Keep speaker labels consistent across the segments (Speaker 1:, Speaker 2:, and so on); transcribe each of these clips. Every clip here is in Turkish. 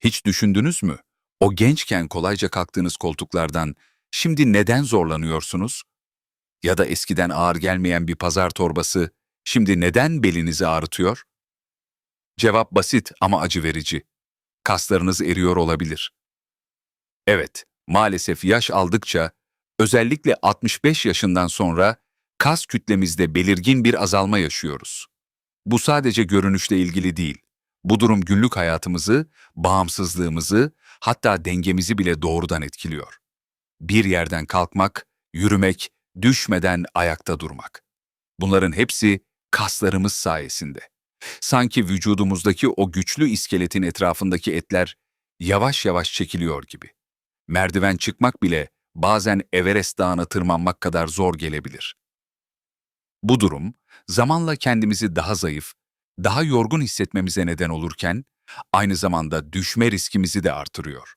Speaker 1: Hiç düşündünüz mü? O gençken kolayca kalktığınız koltuklardan şimdi neden zorlanıyorsunuz? Ya da eskiden ağır gelmeyen bir pazar torbası şimdi neden belinizi ağrıtıyor? Cevap basit ama acı verici. Kaslarınız eriyor olabilir. Evet, maalesef yaş aldıkça, özellikle 65 yaşından sonra kas kütlemizde belirgin bir azalma yaşıyoruz. Bu sadece görünüşle ilgili değil. Bu durum günlük hayatımızı, bağımsızlığımızı, hatta dengemizi bile doğrudan etkiliyor. Bir yerden kalkmak, yürümek, düşmeden ayakta durmak. Bunların hepsi kaslarımız sayesinde. Sanki vücudumuzdaki o güçlü iskeletin etrafındaki etler yavaş yavaş çekiliyor gibi. Merdiven çıkmak bile bazen Everest Dağı'na tırmanmak kadar zor gelebilir. Bu durum, zamanla kendimizi daha zayıf, daha yorgun hissetmemize neden olurken, aynı zamanda düşme riskimizi de artırıyor.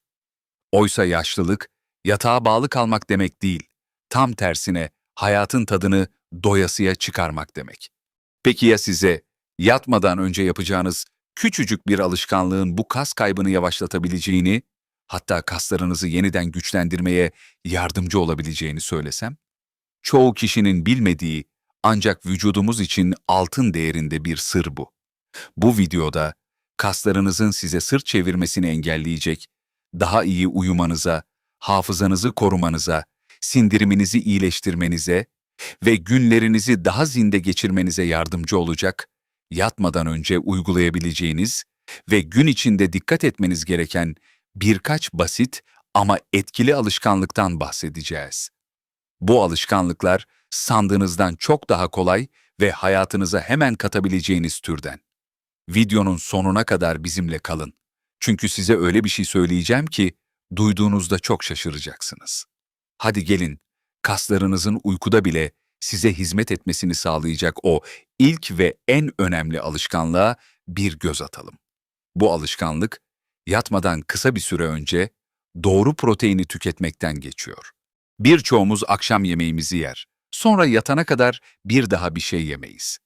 Speaker 1: Oysa yaşlılık, yatağa bağlı kalmak demek değil, tam tersine hayatın tadını doyasıya çıkarmak demek. Peki ya size, yatmadan önce yapacağınız küçücük bir alışkanlığın bu kas kaybını yavaşlatabileceğini, hatta kaslarınızı yeniden güçlendirmeye yardımcı olabileceğini söylesem? Çoğu kişinin bilmediği ancak vücudumuz için altın değerinde bir sır bu. Bu videoda kaslarınızın size sırt çevirmesini engelleyecek, daha iyi uyumanıza, hafızanızı korumanıza, sindiriminizi iyileştirmenize ve günlerinizi daha zinde geçirmenize yardımcı olacak, yatmadan önce uygulayabileceğiniz ve gün içinde dikkat etmeniz gereken birkaç basit ama etkili alışkanlıktan bahsedeceğiz. Bu alışkanlıklar sandığınızdan çok daha kolay ve hayatınıza hemen katabileceğiniz türden. Videonun sonuna kadar bizimle kalın. Çünkü size öyle bir şey söyleyeceğim ki duyduğunuzda çok şaşıracaksınız. Hadi gelin, kaslarınızın uykuda bile size hizmet etmesini sağlayacak o ilk ve en önemli alışkanlığa bir göz atalım. Bu alışkanlık, yatmadan kısa bir süre önce doğru proteini tüketmekten geçiyor. Birçoğumuz akşam yemeğimizi yer. Sonra yatana kadar bir daha bir şey yemeyiz.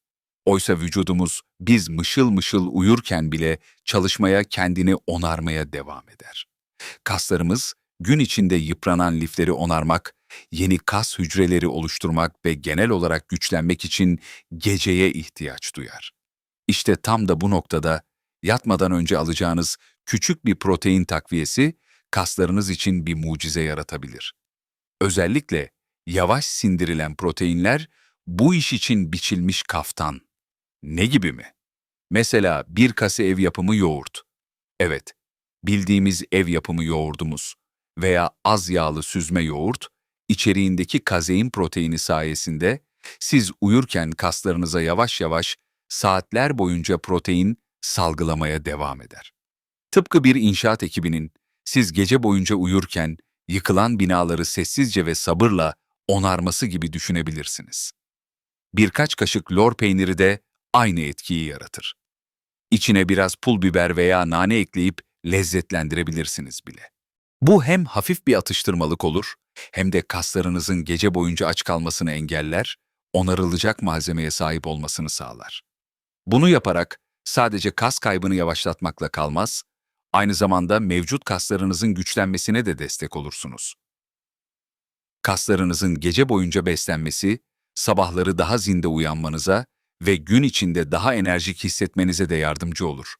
Speaker 1: Oysa vücudumuz biz mışıl mışıl uyurken bile çalışmaya, kendini onarmaya devam eder. Kaslarımız gün içinde yıpranan lifleri onarmak, yeni kas hücreleri oluşturmak ve genel olarak güçlenmek için geceye ihtiyaç duyar. İşte tam da bu noktada yatmadan önce alacağınız küçük bir protein takviyesi kaslarınız için bir mucize yaratabilir. Özellikle yavaş sindirilen proteinler bu iş için biçilmiş kaftan. Ne gibi mi? Mesela bir kase ev yapımı yoğurt. Evet, bildiğimiz ev yapımı yoğurdumuz veya az yağlı süzme yoğurt, içeriğindeki kazein proteini sayesinde siz uyurken kaslarınıza yavaş yavaş saatler boyunca protein salgılamaya devam eder. Tıpkı bir inşaat ekibinin siz gece boyunca uyurken yıkılan binaları sessizce ve sabırla onarması gibi düşünebilirsiniz. Birkaç kaşık lor peyniri de aynı etkiyi yaratır. İçine biraz pul biber veya nane ekleyip lezzetlendirebilirsiniz bile. Bu hem hafif bir atıştırmalık olur, hem de kaslarınızın gece boyunca aç kalmasını engeller, onarılacak malzemeye sahip olmasını sağlar. Bunu yaparak sadece kas kaybını yavaşlatmakla kalmaz, aynı zamanda mevcut kaslarınızın güçlenmesine de destek olursunuz. Kaslarınızın gece boyunca beslenmesi, sabahları daha zinde uyanmanıza ve gün içinde daha enerjik hissetmenize de yardımcı olur.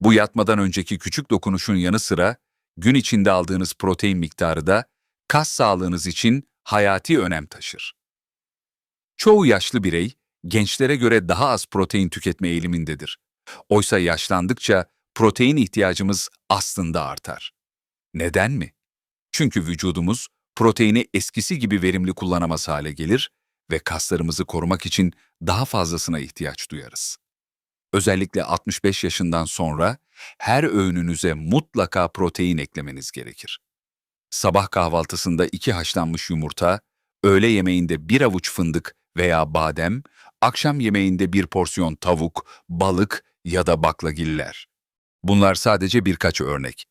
Speaker 1: Bu yatmadan önceki küçük dokunuşun yanı sıra, gün içinde aldığınız protein miktarı da kas sağlığınız için hayati önem taşır. Çoğu yaşlı birey, gençlere göre daha az protein tüketme eğilimindedir. Oysa yaşlandıkça protein ihtiyacımız aslında artar. Neden mi? Çünkü vücudumuz proteini eskisi gibi verimli kullanamaz hale gelir ve kaslarımızı korumak için daha fazlasına ihtiyaç duyarız. Özellikle 65 yaşından sonra her öğününüze mutlaka protein eklemeniz gerekir. Sabah kahvaltısında iki haşlanmış yumurta, öğle yemeğinde bir avuç fındık veya badem, akşam yemeğinde bir porsiyon tavuk, balık ya da baklagiller. Bunlar sadece birkaç örnek.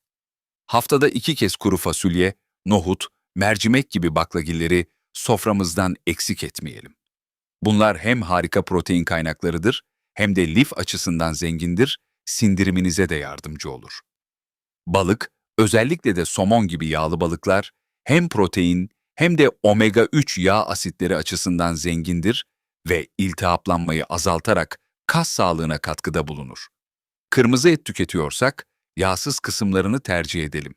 Speaker 1: Haftada iki kez kuru fasulye, nohut, mercimek gibi baklagilleri soframızdan eksik etmeyelim. Bunlar hem harika protein kaynaklarıdır hem de lif açısından zengindir, sindiriminize de yardımcı olur. Balık, özellikle de somon gibi yağlı balıklar hem protein hem de omega 3 yağ asitleri açısından zengindir ve iltihaplanmayı azaltarak kas sağlığına katkıda bulunur. Kırmızı et tüketiyorsak yağsız kısımlarını tercih edelim.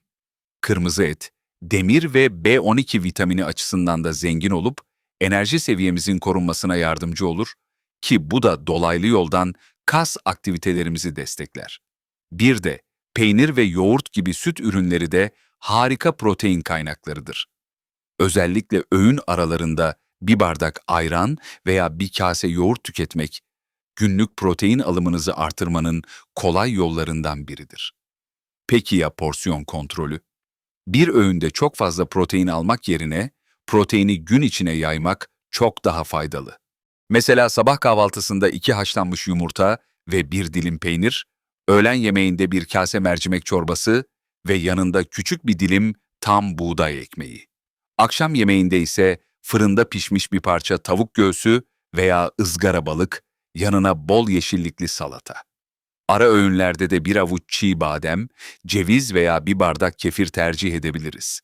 Speaker 1: Kırmızı et, demir ve B12 vitamini açısından da zengin olup enerji seviyemizin korunmasına yardımcı olur ki bu da dolaylı yoldan kas aktivitelerimizi destekler. Bir de peynir ve yoğurt gibi süt ürünleri de harika protein kaynaklarıdır. Özellikle öğün aralarında bir bardak ayran veya bir kase yoğurt tüketmek, günlük protein alımınızı artırmanın kolay yollarından biridir. Peki ya porsiyon kontrolü? Bir öğünde çok fazla protein almak yerine proteini gün içine yaymak çok daha faydalı. Mesela sabah kahvaltısında iki haşlanmış yumurta ve bir dilim peynir, öğlen yemeğinde bir kase mercimek çorbası ve yanında küçük bir dilim tam buğday ekmeği. Akşam yemeğinde ise fırında pişmiş bir parça tavuk göğsü veya ızgara balık, yanına bol yeşillikli salata. Ara öğünlerde de bir avuç çiğ badem, ceviz veya bir bardak kefir tercih edebiliriz.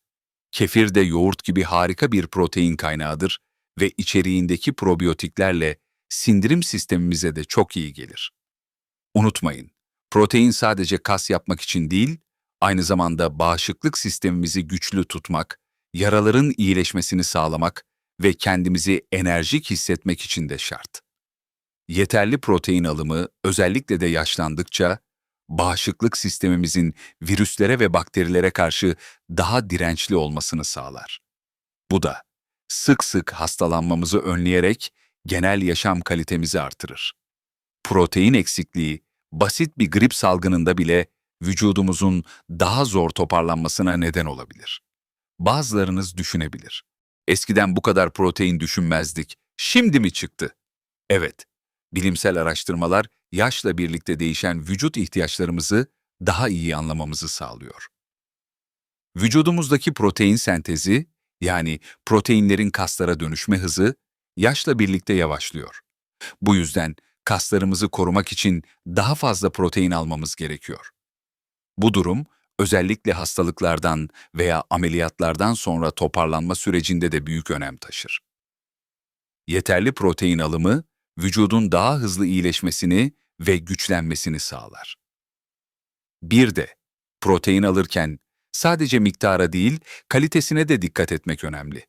Speaker 1: Kefir de yoğurt gibi harika bir protein kaynağıdır ve içeriğindeki probiyotiklerle sindirim sistemimize de çok iyi gelir. Unutmayın, protein sadece kas yapmak için değil, aynı zamanda bağışıklık sistemimizi güçlü tutmak, yaraların iyileşmesini sağlamak ve kendimizi enerjik hissetmek için de şart. Yeterli protein alımı özellikle de yaşlandıkça bağışıklık sistemimizin virüslere ve bakterilere karşı daha dirençli olmasını sağlar. Bu da sık sık hastalanmamızı önleyerek genel yaşam kalitemizi artırır. Protein eksikliği basit bir grip salgınında bile vücudumuzun daha zor toparlanmasına neden olabilir. Bazılarınız düşünebilir. Eskiden bu kadar protein düşünmezdik. Şimdi mi çıktı? Evet, bilimsel araştırmalar yaşla birlikte değişen vücut ihtiyaçlarımızı daha iyi anlamamızı sağlıyor. Vücudumuzdaki protein sentezi, yani proteinlerin kaslara dönüşme hızı, yaşla birlikte yavaşlıyor. Bu yüzden kaslarımızı korumak için daha fazla protein almamız gerekiyor. Bu durum, özellikle hastalıklardan veya ameliyatlardan sonra toparlanma sürecinde de büyük önem taşır. Yeterli protein alımı, vücudun daha hızlı iyileşmesini ve güçlenmesini sağlar. Bir de, protein alırken sadece miktara değil, kalitesine de dikkat etmek önemli.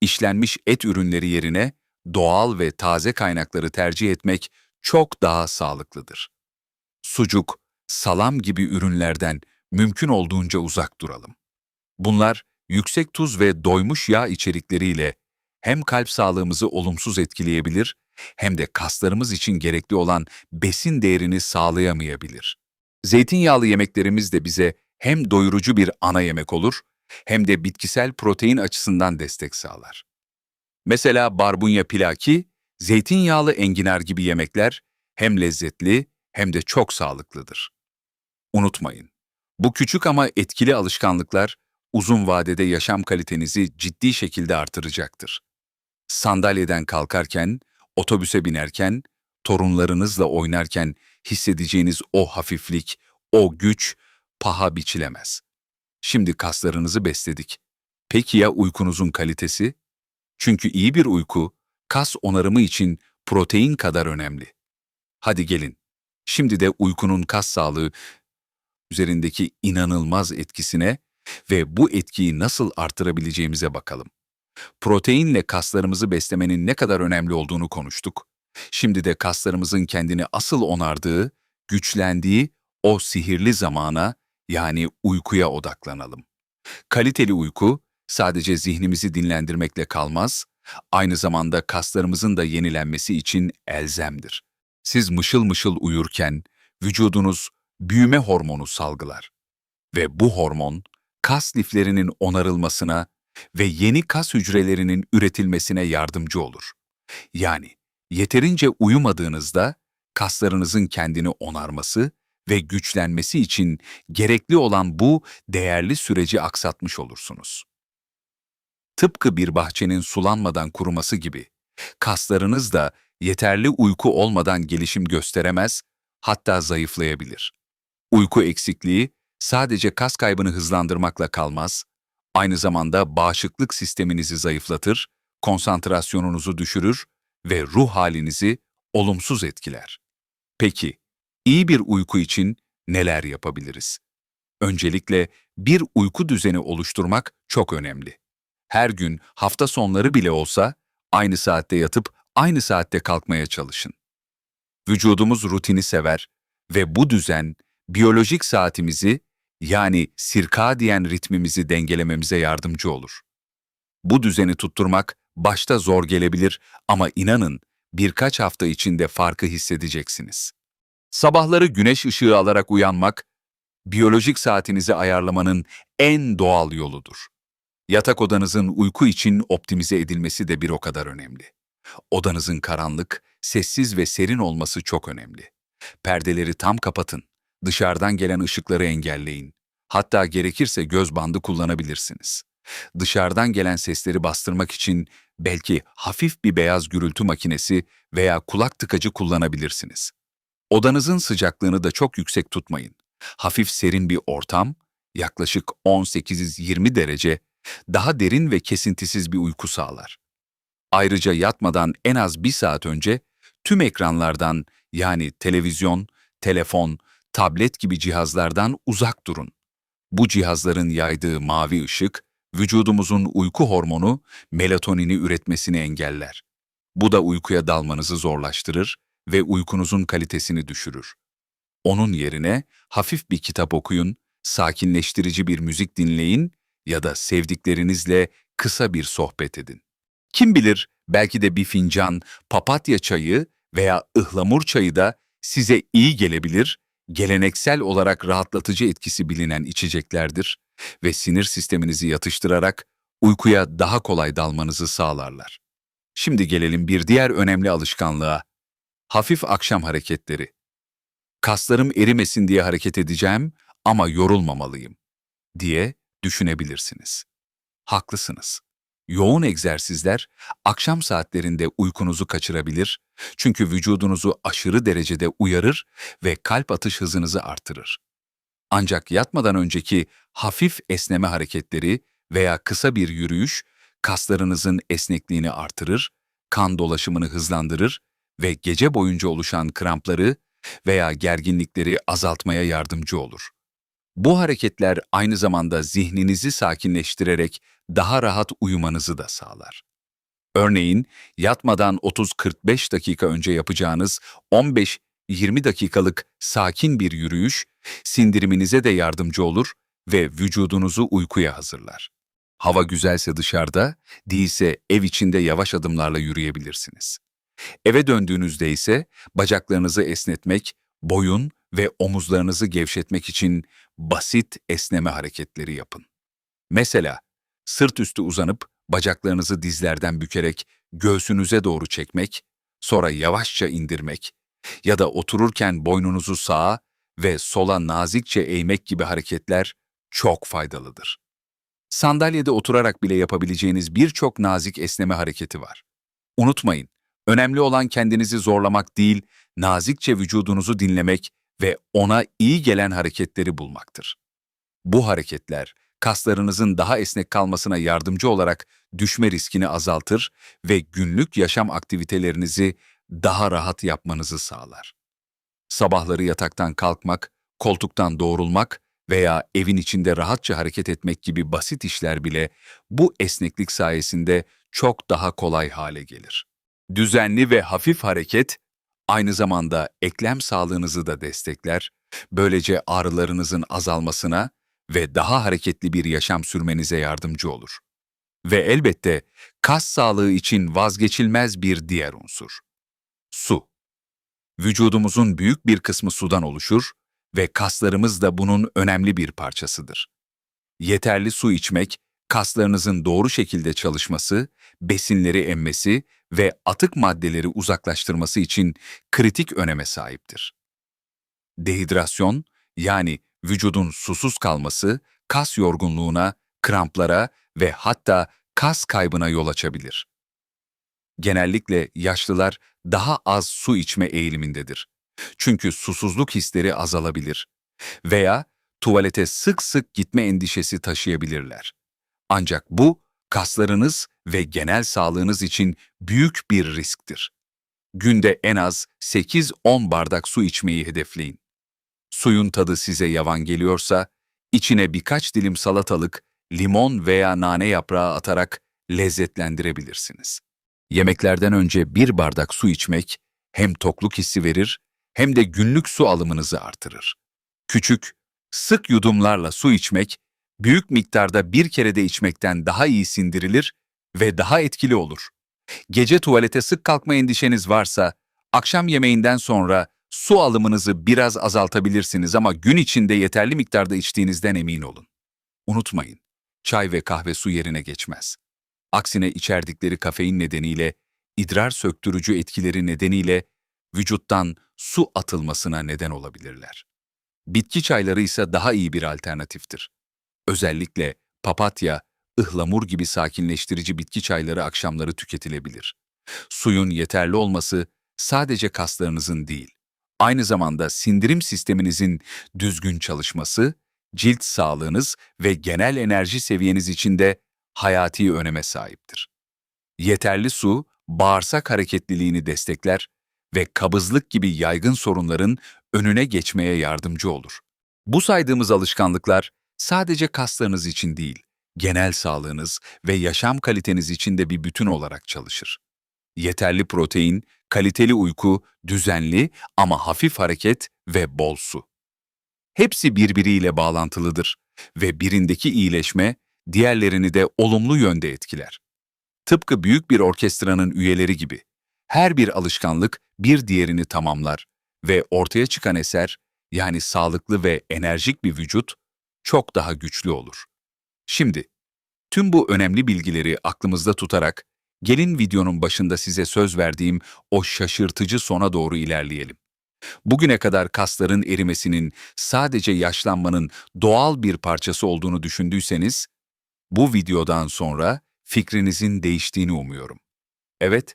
Speaker 1: İşlenmiş et ürünleri yerine doğal ve taze kaynakları tercih etmek çok daha sağlıklıdır. Sucuk, salam gibi ürünlerden mümkün olduğunca uzak duralım. Bunlar yüksek tuz ve doymuş yağ içerikleriyle hem kalp sağlığımızı olumsuz etkileyebilir hem de kaslarımız için gerekli olan besin değerini sağlayamayabilir. Zeytinyağlı yemeklerimiz de bize hem doyurucu bir ana yemek olur hem de bitkisel protein açısından destek sağlar. Mesela barbunya pilaki, zeytinyağlı enginar gibi yemekler hem lezzetli hem de çok sağlıklıdır. Unutmayın, bu küçük ama etkili alışkanlıklar uzun vadede yaşam kalitenizi ciddi şekilde artıracaktır. Sandalyeden kalkarken, otobüse binerken, torunlarınızla oynarken hissedeceğiniz o hafiflik, o güç paha biçilemez. Şimdi kaslarınızı besledik. Peki ya uykunuzun kalitesi? Çünkü iyi bir uyku, kas onarımı için protein kadar önemli. Hadi gelin, şimdi de uykunun kas sağlığı üzerindeki inanılmaz etkisine ve bu etkiyi nasıl artırabileceğimize bakalım. Proteinle kaslarımızı beslemenin ne kadar önemli olduğunu konuştuk. Şimdi de kaslarımızın kendini asıl onardığı, güçlendiği o sihirli zamana yani uykuya odaklanalım. Kaliteli uyku sadece zihnimizi dinlendirmekle kalmaz, aynı zamanda kaslarımızın da yenilenmesi için elzemdir. Siz mışıl mışıl uyurken vücudunuz büyüme hormonu salgılar. Ve bu hormon kas liflerinin onarılmasına ve yeni kas hücrelerinin üretilmesine yardımcı olur. Yani yeterince uyumadığınızda kaslarınızın kendini onarması ve güçlenmesi için gerekli olan bu değerli süreci aksatmış olursunuz. Tıpkı bir bahçenin sulanmadan kuruması gibi, kaslarınız da yeterli uyku olmadan gelişim gösteremez, hatta zayıflayabilir. Uyku eksikliği sadece kas kaybını hızlandırmakla kalmaz, aynı zamanda bağışıklık sisteminizi zayıflatır, konsantrasyonunuzu düşürür ve ruh halinizi olumsuz etkiler. Peki, iyi bir uyku için neler yapabiliriz? Öncelikle bir uyku düzeni oluşturmak çok önemli. Her gün hafta sonları bile olsa aynı saatte yatıp aynı saatte kalkmaya çalışın. Vücudumuz rutini sever ve bu düzen biyolojik saatimizi yani sirkadiyen ritmimizi dengelememize yardımcı olur. Bu düzeni tutturmak başta zor gelebilir ama inanın birkaç hafta içinde farkı hissedeceksiniz. Sabahları güneş ışığı alarak uyanmak, biyolojik saatinizi ayarlamanın en doğal yoludur. Yatak odanızın uyku için optimize edilmesi de bir o kadar önemli. Odanızın karanlık, sessiz ve serin olması çok önemli. Perdeleri tam kapatın, dışarıdan gelen ışıkları engelleyin. Hatta gerekirse göz bandı kullanabilirsiniz. Dışarıdan gelen sesleri bastırmak için belki hafif bir beyaz gürültü makinesi veya kulak tıkacı kullanabilirsiniz. Odanızın sıcaklığını da çok yüksek tutmayın. Hafif serin bir ortam, yaklaşık 18-20 derece, daha derin ve kesintisiz bir uyku sağlar. Ayrıca yatmadan en az bir saat önce tüm ekranlardan yani televizyon, telefon, tablet gibi cihazlardan uzak durun. Bu cihazların yaydığı mavi ışık, vücudumuzun uyku hormonu melatonini üretmesini engeller. Bu da uykuya dalmanızı zorlaştırır ve uykunuzun kalitesini düşürür. Onun yerine hafif bir kitap okuyun, sakinleştirici bir müzik dinleyin ya da sevdiklerinizle kısa bir sohbet edin. Kim bilir belki de bir fincan papatya çayı veya ıhlamur çayı da size iyi gelebilir, geleneksel olarak rahatlatıcı etkisi bilinen içeceklerdir ve sinir sisteminizi yatıştırarak uykuya daha kolay dalmanızı sağlarlar. Şimdi gelelim bir diğer önemli alışkanlığa. Hafif akşam hareketleri. Kaslarım erimesin diye hareket edeceğim ama yorulmamalıyım diye düşünebilirsiniz. Haklısınız. Yoğun egzersizler akşam saatlerinde uykunuzu kaçırabilir çünkü vücudunuzu aşırı derecede uyarır ve kalp atış hızınızı artırır. Ancak yatmadan önceki hafif esneme hareketleri veya kısa bir yürüyüş kaslarınızın esnekliğini artırır, kan dolaşımını hızlandırır ve gece boyunca oluşan krampları veya gerginlikleri azaltmaya yardımcı olur. Bu hareketler aynı zamanda zihninizi sakinleştirerek daha rahat uyumanızı da sağlar. Örneğin yatmadan 30-45 dakika önce yapacağınız 15-20 dakikalık sakin bir yürüyüş sindiriminize de yardımcı olur ve vücudunuzu uykuya hazırlar. Hava güzelse dışarıda, değilse ev içinde yavaş adımlarla yürüyebilirsiniz. Eve döndüğünüzde ise bacaklarınızı esnetmek, boyun ve omuzlarınızı gevşetmek için basit esneme hareketleri yapın. Mesela sırt üstü uzanıp bacaklarınızı dizlerden bükerek göğsünüze doğru çekmek, sonra yavaşça indirmek ya da otururken boynunuzu sağa ve sola nazikçe eğmek gibi hareketler çok faydalıdır. Sandalyede oturarak bile yapabileceğiniz birçok nazik esneme hareketi var. Unutmayın, önemli olan kendinizi zorlamak değil, nazikçe vücudunuzu dinlemek ve ona iyi gelen hareketleri bulmaktır. Bu hareketler, kaslarınızın daha esnek kalmasına yardımcı olarak düşme riskini azaltır ve günlük yaşam aktivitelerinizi daha rahat yapmanızı sağlar. Sabahları yataktan kalkmak, koltuktan doğrulmak veya evin içinde rahatça hareket etmek gibi basit işler bile bu esneklik sayesinde çok daha kolay hale gelir. Düzenli ve hafif hareket aynı zamanda eklem sağlığınızı da destekler, böylece ağrılarınızın azalmasına ve daha hareketli bir yaşam sürmenize yardımcı olur. Ve elbette kas sağlığı için vazgeçilmez bir diğer unsur. Su. Vücudumuzun büyük bir kısmı sudan oluşur ve kaslarımız da bunun önemli bir parçasıdır. Yeterli su içmek, kaslarınızın doğru şekilde çalışması, besinleri emmesi ve atık maddeleri uzaklaştırması için kritik öneme sahiptir. Dehidrasyon, yani vücudun susuz kalması, kas yorgunluğuna, kramplara ve hatta kas kaybına yol açabilir. Genellikle yaşlılar daha az su içme eğilimindedir. Çünkü susuzluk hisleri azalabilir. Veya tuvalete sık sık gitme endişesi taşıyabilirler. Ancak bu, kaslarınız ve genel sağlığınız için büyük bir risktir. Günde en az 8-10 bardak su içmeyi hedefleyin. Suyun tadı size yavan geliyorsa, içine birkaç dilim salatalık, limon veya nane yaprağı atarak lezzetlendirebilirsiniz. Yemeklerden önce bir bardak su içmek hem tokluk hissi verir hem de günlük su alımınızı artırır. Küçük, sık yudumlarla su içmek, büyük miktarda bir kerede içmekten daha iyi sindirilir ve daha etkili olur. Gece tuvalete sık kalkma endişeniz varsa, akşam yemeğinden sonra su alımınızı biraz azaltabilirsiniz ama gün içinde yeterli miktarda içtiğinizden emin olun. Unutmayın, çay ve kahve su yerine geçmez. Aksine içerdikleri kafein nedeniyle, idrar söktürücü etkileri nedeniyle vücuttan su atılmasına neden olabilirler. Bitki çayları ise daha iyi bir alternatiftir. Özellikle papatya, ıhlamur gibi sakinleştirici bitki çayları akşamları tüketilebilir. Suyun yeterli olması sadece kaslarınızın değil, aynı zamanda sindirim sisteminizin düzgün çalışması, cilt sağlığınız ve genel enerji seviyeniz için de hayati öneme sahiptir. Yeterli su, bağırsak hareketliliğini destekler ve kabızlık gibi yaygın sorunların önüne geçmeye yardımcı olur. Bu saydığımız alışkanlıklar sadece kaslarınız için değil, genel sağlığınız ve yaşam kaliteniz için de bir bütün olarak çalışır. Yeterli protein, kaliteli uyku, düzenli ama hafif hareket ve bol su. Hepsi birbiriyle bağlantılıdır ve birindeki iyileşme diğerlerini de olumlu yönde etkiler. Tıpkı büyük bir orkestranın üyeleri gibi. Her bir alışkanlık bir diğerini tamamlar ve ortaya çıkan eser, yani sağlıklı ve enerjik bir vücut, çok daha güçlü olur. Şimdi, tüm bu önemli bilgileri aklımızda tutarak, gelin videonun başında size söz verdiğim o şaşırtıcı sona doğru ilerleyelim. Bugüne kadar kasların erimesinin sadece yaşlanmanın doğal bir parçası olduğunu düşündüyseniz, bu videodan sonra fikrinizin değiştiğini umuyorum. Evet,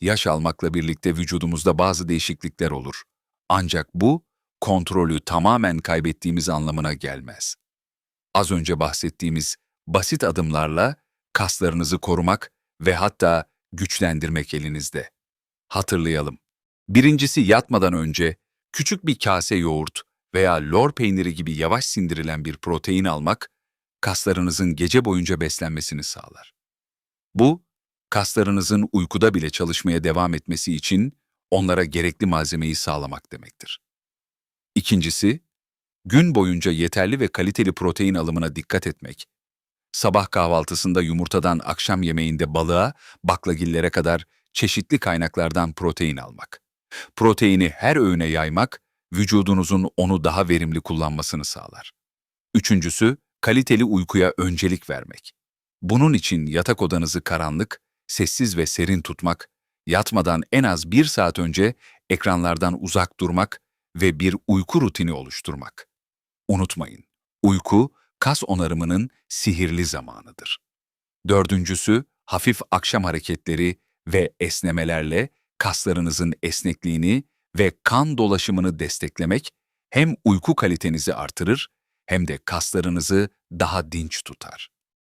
Speaker 1: yaş almakla birlikte vücudumuzda bazı değişiklikler olur. Ancak bu, kontrolü tamamen kaybettiğimiz anlamına gelmez. Az önce bahsettiğimiz basit adımlarla kaslarınızı korumak ve hatta güçlendirmek elinizde. Hatırlayalım. Birincisi yatmadan önce küçük bir kase yoğurt veya lor peyniri gibi yavaş sindirilen bir protein almak, kaslarınızın gece boyunca beslenmesini sağlar. Bu, kaslarınızın uykuda bile çalışmaya devam etmesi için onlara gerekli malzemeyi sağlamak demektir. İkincisi, gün boyunca yeterli ve kaliteli protein alımına dikkat etmek. Sabah kahvaltısında yumurtadan akşam yemeğinde balığa, baklagillere kadar çeşitli kaynaklardan protein almak. Proteini her öğüne yaymak, vücudunuzun onu daha verimli kullanmasını sağlar. Üçüncüsü, kaliteli uykuya öncelik vermek. Bunun için yatak odanızı karanlık, sessiz ve serin tutmak, yatmadan en az bir saat önce ekranlardan uzak durmak ve bir uyku rutini oluşturmak. Unutmayın, uyku, kas onarımının sihirli zamanıdır. Dördüncüsü, hafif akşam hareketleri ve esnemelerle kaslarınızın esnekliğini ve kan dolaşımını desteklemek hem uyku kalitenizi artırır hem de kaslarınızı daha dinç tutar.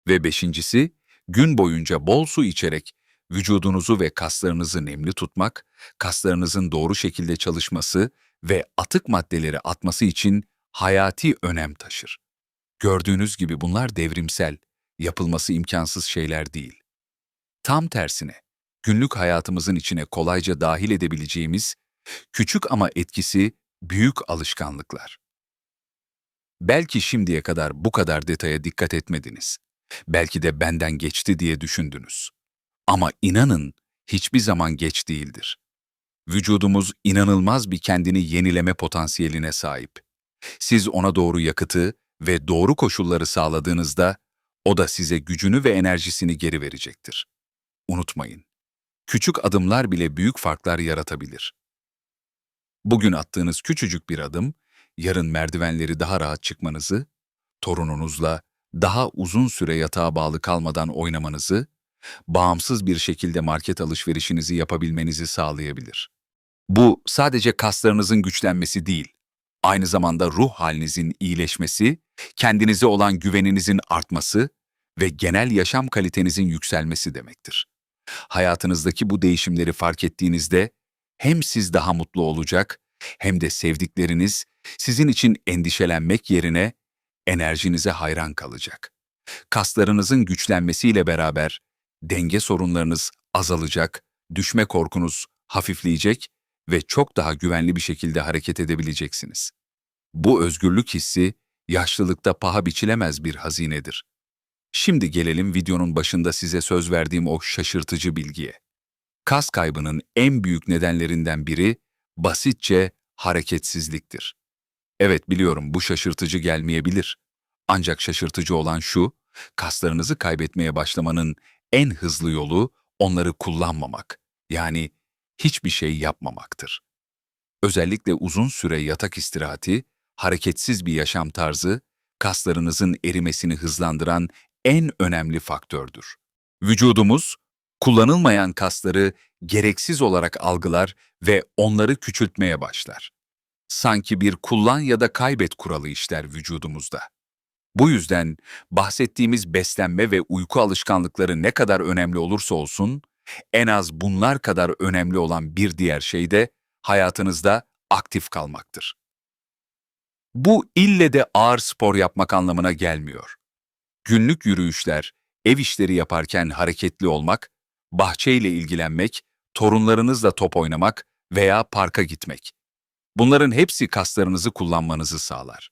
Speaker 1: Ve beşincisi, gün boyunca bol su içerek vücudunuzu ve kaslarınızı nemli tutmak, kaslarınızın doğru şekilde çalışması ve atık maddeleri atması için hayati önem taşır. Gördüğünüz gibi bunlar devrimsel, yapılması imkansız şeyler değil. Tam tersine, günlük hayatımızın içine kolayca dahil edebileceğimiz, küçük ama etkisi büyük alışkanlıklar. Belki şimdiye kadar bu kadar detaya dikkat etmediniz. Belki de benden geçti diye düşündünüz. Ama inanın hiçbir zaman geç değildir. Vücudumuz inanılmaz bir kendini yenileme potansiyeline sahip. Siz ona doğru yakıtı ve doğru koşulları sağladığınızda o da size gücünü ve enerjisini geri verecektir. Unutmayın. Küçük adımlar bile büyük farklar yaratabilir. Bugün attığınız küçücük bir adım, yarın merdivenleri daha rahat çıkmanızı, torununuzla daha uzun süre yatağa bağlı kalmadan oynamanızı, bağımsız bir şekilde market alışverişinizi yapabilmenizi sağlayabilir. Bu sadece kaslarınızın güçlenmesi değil, aynı zamanda ruh halinizin iyileşmesi, kendinize olan güveninizin artması ve genel yaşam kalitenizin yükselmesi demektir. Hayatınızdaki bu değişimleri fark ettiğinizde hem siz daha mutlu olacak hem de sevdikleriniz sizin için endişelenmek yerine enerjinize hayran kalacak. Kaslarınızın güçlenmesiyle beraber denge sorunlarınız azalacak, düşme korkunuz hafifleyecek ve çok daha güvenli bir şekilde hareket edebileceksiniz. Bu özgürlük hissi yaşlılıkta paha biçilemez bir hazinedir. Şimdi gelelim videonun başında size söz verdiğim o şaşırtıcı bilgiye. Kas kaybının en büyük nedenlerinden biri basitçe hareketsizliktir. Evet biliyorum bu şaşırtıcı gelmeyebilir. Ancak şaşırtıcı olan şu, kaslarınızı kaybetmeye başlamanın en hızlı yolu onları kullanmamak. Yani hiçbir şey yapmamaktır. Özellikle uzun süre yatak istirahati, hareketsiz bir yaşam tarzı, kaslarınızın erimesini hızlandıran en önemli faktördür. Vücudumuz, kullanılmayan kasları gereksiz olarak algılar ve onları küçültmeye başlar. Sanki bir kullan ya da kaybet kuralı işler vücudumuzda. Bu yüzden bahsettiğimiz beslenme ve uyku alışkanlıkları ne kadar önemli olursa olsun, en az bunlar kadar önemli olan bir diğer şey de hayatınızda aktif kalmaktır. Bu ille de ağır spor yapmak anlamına gelmiyor. Günlük yürüyüşler, ev işleri yaparken hareketli olmak, bahçeyle ilgilenmek, torunlarınızla top oynamak veya parka gitmek. Bunların hepsi kaslarınızı kullanmanızı sağlar.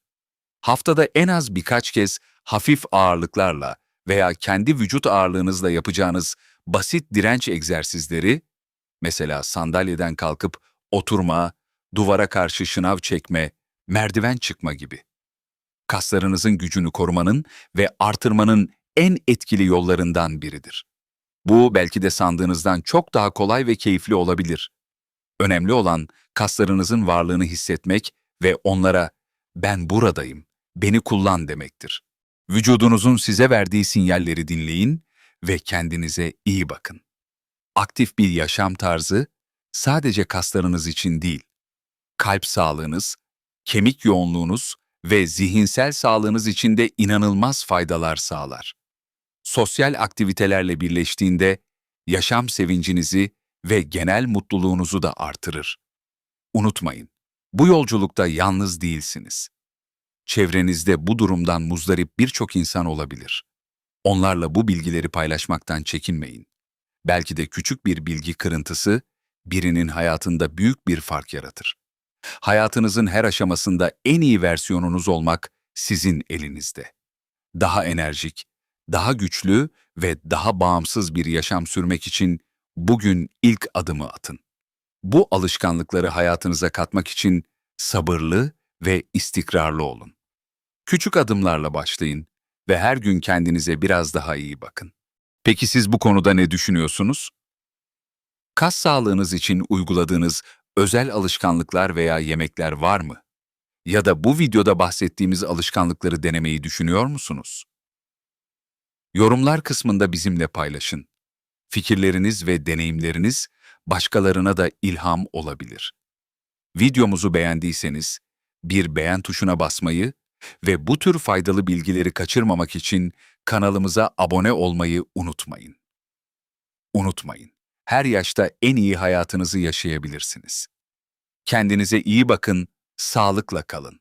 Speaker 1: Haftada en az birkaç kez hafif ağırlıklarla veya kendi vücut ağırlığınızla yapacağınız basit direnç egzersizleri, mesela sandalyeden kalkıp oturma, duvara karşı şınav çekme, merdiven çıkma gibi. Kaslarınızın gücünü korumanın ve artırmanın en etkili yollarından biridir. Bu belki de sandığınızdan çok daha kolay ve keyifli olabilir. Önemli olan kaslarınızın varlığını hissetmek ve onlara ben buradayım, beni kullan demektir. Vücudunuzun size verdiği sinyalleri dinleyin ve kendinize iyi bakın. Aktif bir yaşam tarzı sadece kaslarınız için değil, kalp sağlığınız, kemik yoğunluğunuz ve zihinsel sağlığınız için de inanılmaz faydalar sağlar. Sosyal aktivitelerle birleştiğinde yaşam sevincinizi ve genel mutluluğunuzu da artırır. Unutmayın, bu yolculukta yalnız değilsiniz. Çevrenizde bu durumdan muzdarip birçok insan olabilir. Onlarla bu bilgileri paylaşmaktan çekinmeyin. Belki de küçük bir bilgi kırıntısı birinin hayatında büyük bir fark yaratır. Hayatınızın her aşamasında en iyi versiyonunuz olmak sizin elinizde. Daha enerjik, daha güçlü ve daha bağımsız bir yaşam sürmek için bugün ilk adımı atın. Bu alışkanlıkları hayatınıza katmak için sabırlı ve istikrarlı olun. Küçük adımlarla başlayın ve her gün kendinize biraz daha iyi bakın. Peki siz bu konuda ne düşünüyorsunuz? Kas sağlığınız için uyguladığınız özel alışkanlıklar veya yemekler var mı? Ya da bu videoda bahsettiğimiz alışkanlıkları denemeyi düşünüyor musunuz? Yorumlar kısmında bizimle paylaşın. Fikirleriniz ve deneyimleriniz başkalarına da ilham olabilir. Videomuzu beğendiyseniz bir beğen tuşuna basmayı ve bu tür faydalı bilgileri kaçırmamak için kanalımıza abone olmayı unutmayın. Unutmayın, her yaşta en iyi hayatınızı yaşayabilirsiniz. Kendinize iyi bakın, sağlıkla kalın.